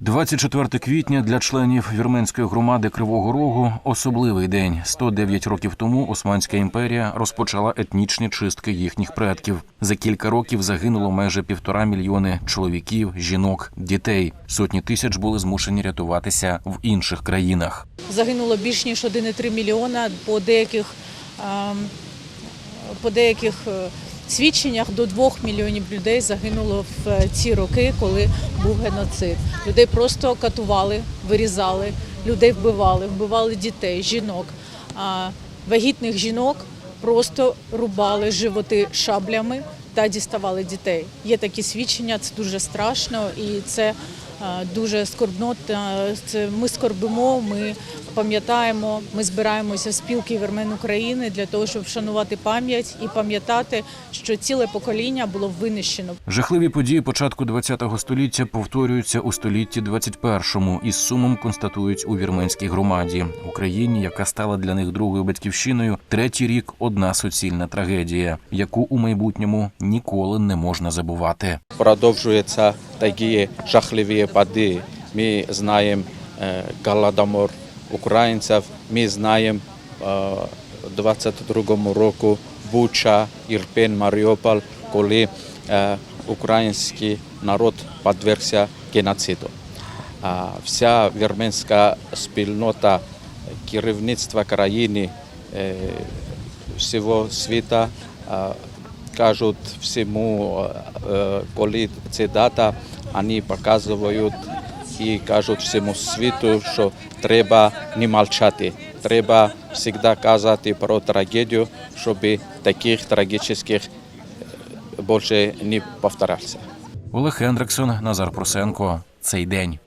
24 квітня для членів вірменської громади Кривого Рогу особливий день. 109 років тому Османська імперія розпочала етнічні чистки їхніх предків. За кілька років загинуло майже півтора мільйони чоловіків, жінок, дітей. Сотні тисяч були змушені рятуватися в інших країнах. Загинуло більш ніж 1,3 мільйона по деяких, ем, по деяких е, свідченнях до 2 мільйонів людей загинуло в е, ці роки, коли був геноцид. Людей просто катували, вирізали, людей вбивали, вбивали дітей, жінок. Вагітних жінок просто рубали животи шаблями та діставали дітей. Є такі свідчення, це дуже страшно і це дуже скорбно. Та ми скорбимо, ми пам'ятаємо, ми збираємося в спілки вірмен України для того, щоб вшанувати пам'ять і пам'ятати, що ціле покоління було винищено. Жахливі події початку ХХ століття повторюються у столітті 21-му і з сумом констатують у вірменській громаді Україні, яка стала для них другою батьківщиною. Третій рік одна суцільна трагедія, яку у майбутньому ніколи не можна забувати. продовжуються такі жахливі пади. Ми знаємо е, голодомор українців, ми знаємо е, 22 року Буча, Ірпен, Маріуполь, коли е, український народ підвергся геноциду. Вся вірменська спільнота керівництва країни е, всього світу е, кажуть всьому, е, коли це дата, вони показують і кажуть всьому світу, що треба не мовчати. Треба завжди казати про трагедію, щоб таких трагічних больше більше не повторявся. Олег Хендриксон, Назар Просенко. Цей день.